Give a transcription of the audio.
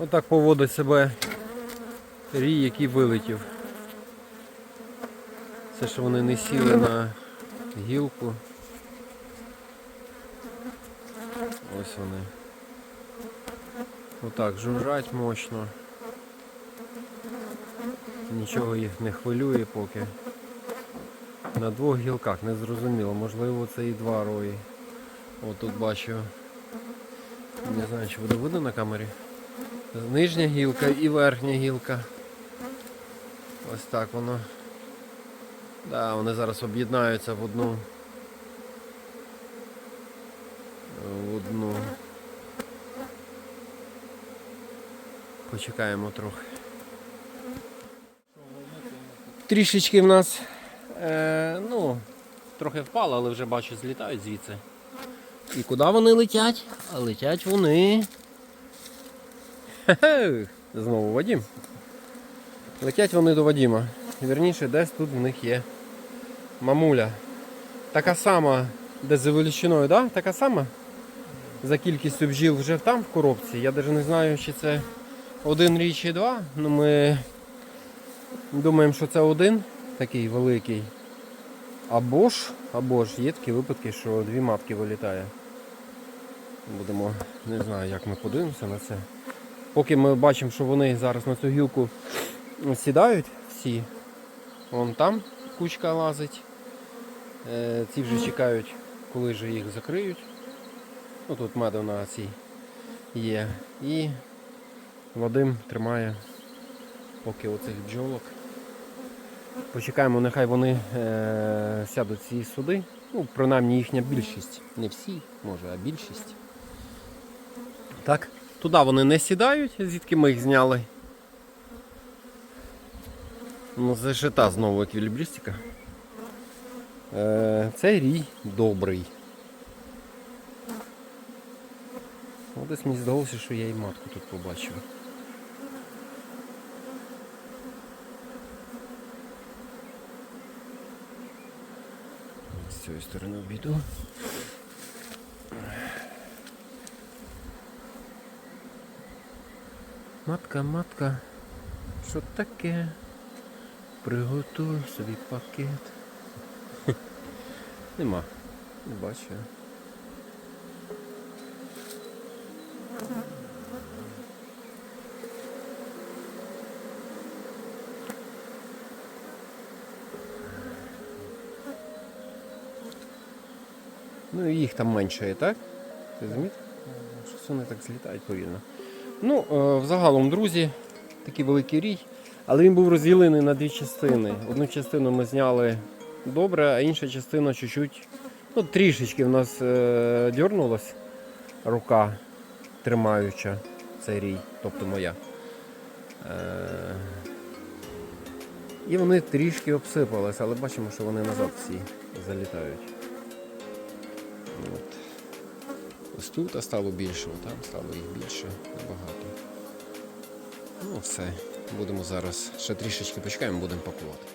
Отак поводить себе рій, який вилетів. Це що вони не сіли на гілку. Ось вони. Отак жужжать мощно. Нічого їх не хвилює поки. На двох гілках не зрозуміло, можливо це і два рої. От тут бачу. Не знаю, чи буде видно на камері. Нижня гілка і верхня гілка. Ось так воно. Да, вони зараз об'єднаються в одну. В одну. Почекаємо трохи. Трішечки в нас, е, ну, трохи впало, але вже бачу, злітають звідси. І куди вони летять? А летять вони. Хе-хе, Знову Вадім. Летять вони до Вадіма. Вірніше, десь тут в них є мамуля. Така сама, де за величиною, да? така сама? За кількістю бджіл вже там в коробці. Я навіть не знаю, чи це один рій чи два. Ну ми думаємо, що це один такий великий. Або ж, або ж є такі випадки, що дві матки вилітає. Будемо, не знаю, як ми подивимося на це. Поки ми бачимо, що вони зараз на цю гілку сідають всі. Вон там кучка лазить. Е, Ці вже чекають, коли ж їх закриють. Ну тут меду на цій є. І Вадим тримає поки оцих бджолок. Почекаємо, нехай вони е, сядуть ці суди. Ну, принаймні їхня більшість. Не всі, може, а більшість. Так, туди вони не сідають, звідки ми їх зняли. Ну, зашита знову еквілібристика. Е, цей рій добрий. От десь мені здалося, що я і матку тут побачив. З цієї сторони обійду. Матка, матка, що таке? Приготуй собі пакет. Нема. Не бачу. Ну і їх там менше, так? Ти замітив? Щось вони так злітають повільно. Ну, е, взагалом, друзі, такий великий рій. Але він був розділений на дві частини. Одну частину ми зняли добре, а інша частина чуть-чуть, ну, трішечки в нас е, дьорнулась рука, тримаюча цей рій, тобто моя. Е, і вони трішки обсипались, але бачимо, що вони назад всі залітають. Тут стало більше, там стало їх більше набагато. Ну все, будемо зараз ще трішечки почекаємо, будемо пакувати.